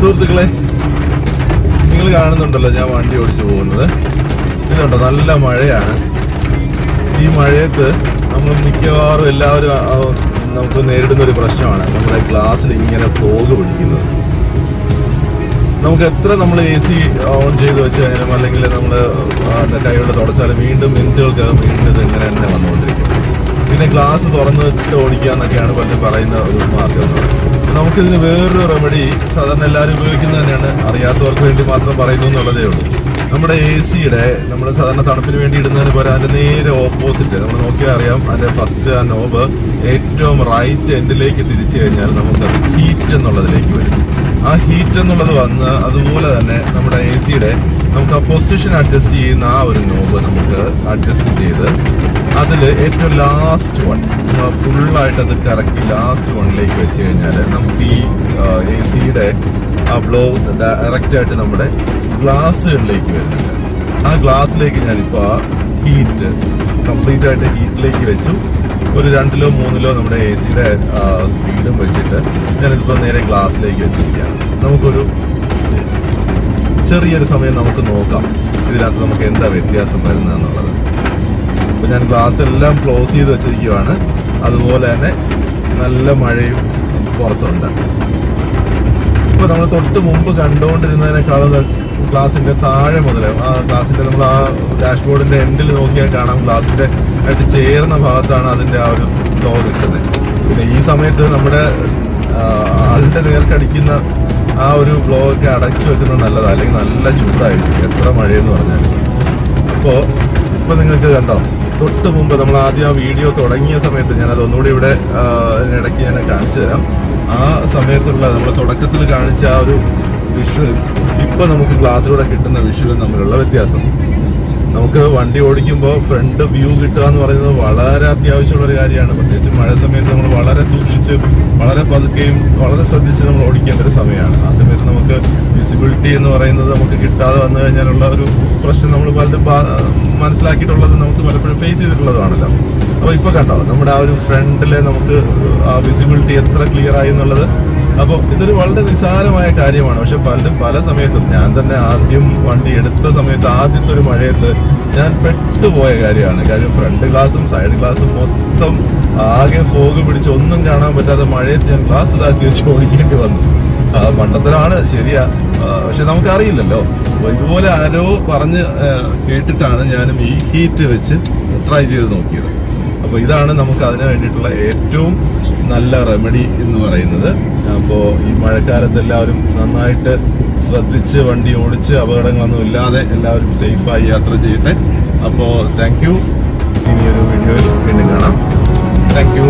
സുഹൃത്തുക്കളെ നിങ്ങൾ കാണുന്നുണ്ടല്ലോ ഞാൻ വണ്ടി ഓടിച്ചു പോകുന്നത്. ഇതുണ്ടോ നല്ല മഴയാണ്. ഈ മഴയത്ത് നമ്മൾ മിക്കവാറും എല്ലാവരും നമുക്ക് നേരിടുന്ന ഒരു പ്രശ്നമാണ് നമ്മുടെ ഗ്ലാസ്സിൽ ഇങ്ങനെ ഫോഗ് പിടിക്കുന്നത് നമുക്ക് എത്ര നമ്മൾ എ സി ഓൺ ചെയ്ത് വെച്ച് കഴിഞ്ഞാലും അല്ലെങ്കിൽ നമ്മൾ കൈകൊണ്ട് തുടച്ചാലും വീണ്ടും മിനിറ്റുകൾക്കകം വീണ്ടും ഇത് ഇങ്ങനെ തന്നെ വന്നുകൊണ്ടിരിക്കും. പിന്നെ ഗ്ലാസ് തുറന്നിട്ട് ഓടിക്കുക എന്നൊക്കെയാണ് പലരും പറയുന്ന ഒരു മാർഗം നമുക്കിതിന് വേറൊരു റെമഡി സാധാരണ എല്ലാവരും ഉപയോഗിക്കുന്നത് തന്നെയാണ്. അറിയാത്തവർക്ക് വേണ്ടി മാത്രം പറയുന്നു എന്നുള്ളതേ ഉള്ളൂ. നമ്മുടെ എ സിയുടെ നമ്മൾ സാധാരണ തണുപ്പിന് വേണ്ടി ഇടുന്നതിന് പോലെ അതിന്റെ നേരെ ഓപ്പോസിറ്റ് നമ്മൾ നോക്കിയാൽ അറിയാം അതിന്റെ ഫസ്റ്റ് ആ നോബ് ഏറ്റവും റൈറ്റ് എൻഡിലേക്ക് തിരിച്ചു കഴിഞ്ഞാൽ നമുക്ക് ഹീറ്റ് എന്നുള്ളതിലേക്ക് വരും. ആ ഹീറ്റ് എന്നുള്ളത് വന്ന് അതുപോലെ തന്നെ നമ്മുടെ എ സിയുടെ നമുക്ക് ആ പൊസിഷൻ അഡ്ജസ്റ്റ് ചെയ്യുന്ന ആ ഒരു നോബ് നമുക്ക് അഡ്ജസ്റ്റ് ചെയ്ത് അതിൽ ഏറ്റവും ലാസ്റ്റ് വൺ ഫുള്ളായിട്ട് അത് കറക്കി ലാസ്റ്റ് വണ്ണിലേക്ക് വെച്ച് കഴിഞ്ഞാൽ നമുക്ക് ഈ എ സിയുടെ ആ ബ്ലോ ഡയറക്റ്റ് ആയിട്ട് നമ്മുടെ ഗ്ലാസ്സുകളിലേക്ക് വരുന്നുണ്ട്. ആ ഗ്ലാസ്സിലേക്ക് ഞാനിപ്പോൾ ആ ഹീറ്റ് കംപ്ലീറ്റ് ആയിട്ട് ഹീറ്റിലേക്ക് വെച്ചു. ഒരു രണ്ടിലോ മൂന്നിലോ നമ്മുടെ എ സിയുടെ സ്പീഡും വെച്ചിട്ട് ഞാനിപ്പോൾ നേരെ ഗ്ലാസ്സിലേക്ക് വെച്ചിരിക്കുകയാണ്. നമുക്കൊരു ചെറിയൊരു സമയം നമുക്ക് നോക്കാം. ഇതിനകത്ത് നമുക്ക് എന്താ വ്യത്യാസം വരുന്നതെന്നുള്ളത് അപ്പോൾ ഞാൻ ഗ്ലാസ് എല്ലാം ക്ലോസ് ചെയ്ത് വെച്ചിരിക്കുകയാണ് അതുപോലെ തന്നെ നല്ല മഴയും പുറത്തുണ്ട്. ഇപ്പോൾ നമ്മൾ തൊട്ട് മുമ്പ് കണ്ടുകൊണ്ടിരുന്നതിനേക്കാളും ഗ്ലാസിന്റെ താഴെ മുതൽ ആ ഗ്ലാസിന്റെ നമ്മൾ ആ ഡാഷ്ബോർഡിന്റെ എൻഡിൽ നോക്കിയാൽ കാണാം ഗ്ലാസിന്റെ ആയിട്ട് ചേർന്ന ഭാഗത്താണ് അതിന്റെ ആ ഒരു ലോ നിൽക്കുന്നത്. പിന്നെ ഈ സമയത്ത് നമ്മുടെ ആളുടെ നേർക്കടിക്കുന്ന ആ ഒരു ബ്ലോ ഒക്കെ അടച്ചു വെക്കുന്നത് നല്ലതാണ് അല്ലെങ്കിൽ നല്ല ചൂടായിരിക്കും. എത്ര മഴയെന്ന് പറഞ്ഞാൽ അപ്പോൾ ഇപ്പോൾ നിങ്ങൾക്ക് കണ്ടോ? തൊട്ട് മുമ്പ് നമ്മൾ ആദ്യം ആ വീഡിയോ തുടങ്ങിയ സമയത്ത് ഞാനത് ഒന്നുകൂടി ഇവിടെ ഇടയ്ക്ക് ഞാൻ കാണിച്ചു തരാം. ആ സമയത്തുള്ള നമ്മൾ തുടക്കത്തിൽ കാണിച്ച ആ ഒരു വിഷ്വലും ഇപ്പം നമുക്ക് ക്ലാസ്സിലൂടെ കിട്ടുന്ന വിഷ്വലും തമ്മിലുള്ള വ്യത്യാസം. നമുക്ക് വണ്ടി ഓടിക്കുമ്പോൾ ഫ്രണ്ട് വ്യൂ കിട്ടുക എന്ന് പറയുന്നത് വളരെ അത്യാവശ്യമുള്ള ഒരു കാര്യമാണ്. പ്രത്യേകിച്ച് മഴ സമയത്ത് നമ്മൾ വളരെ സൂക്ഷിച്ച് വളരെ പതുക്കെയും വളരെ ശ്രദ്ധിച്ച് നമ്മൾ ഓടിക്കേണ്ട ഒരു സമയമാണ്. ആ സമയത്ത് നമുക്ക് വിസിബിലിറ്റി എന്ന് പറയുന്നത് നമുക്ക് കിട്ടാതെ വന്നു കഴിഞ്ഞാലുള്ള ഒരു പ്രശ്നം നമ്മൾ പലരും മനസ്സിലാക്കിയിട്ടുള്ളത് നമുക്ക് പലപ്പോഴും ഫേസ് ചെയ്തിട്ടുള്ളതാണല്ലോ അപ്പോൾ ഇപ്പോൾ കണ്ടോ നമ്മുടെ ആ ഒരു ഫ്രണ്ടിലെ നമുക്ക് ആ വിസിബിലിറ്റി എത്ര ക്ലിയർ ആയി എന്നുള്ളത് അപ്പോൾ ഇതൊരു വളരെ നിസ്സാരമായ കാര്യമാണ്. പക്ഷെ പലരും പല സമയത്തും ഞാൻ തന്നെ ആദ്യം വണ്ടി എടുത്ത സമയത്ത് ആദ്യത്തെ ഒരു മഴയത്ത് ഞാൻ പെട്ടുപോയ കാര്യമാണ്. കാര്യം ഫ്രണ്ട് ഗ്ലാസും സൈഡ് ഗ്ലാസും മൊത്തം ആകെ ഫോഗ് പിടിച്ച് ഒന്നും കാണാൻ പറ്റാതെ മഴയത്ത് ഞാൻ ഗ്ലാസ് ഇതാക്കി വെച്ച് ഓടിക്കേണ്ടി വന്നു. പണ്ടത്തരാണ് ശരിയാ. പക്ഷെ നമുക്കറിയില്ലല്ലോ. ഇതുപോലെ ആരോ പറഞ്ഞ് കേട്ടിട്ടാണ് ഞാനും ഈ ഹീറ്റ് വെച്ച് ട്രൈ ചെയ്ത് നോക്കിയത്. അപ്പോൾ ഇതാണ് നമുക്ക് അതിന് വേണ്ടിയിട്ടുള്ള ഏറ്റവും നല്ല റെമഡി എന്ന് പറയുന്നത്. അപ്പോൾ ഈ മഴക്കാലത്ത് എല്ലാവരും നന്നായിട്ട് ശ്രദ്ധിച്ച് വണ്ടി ഓടിച്ച് അപകടങ്ങളൊന്നും ഇല്ലാതെ എല്ലാവരും സേഫായി യാത്ര ചെയ്യട്ടെ. അപ്പോൾ താങ്ക് യു ഇനിയൊരു വീഡിയോയിൽ വീണ്ടും കാണാം. Thank you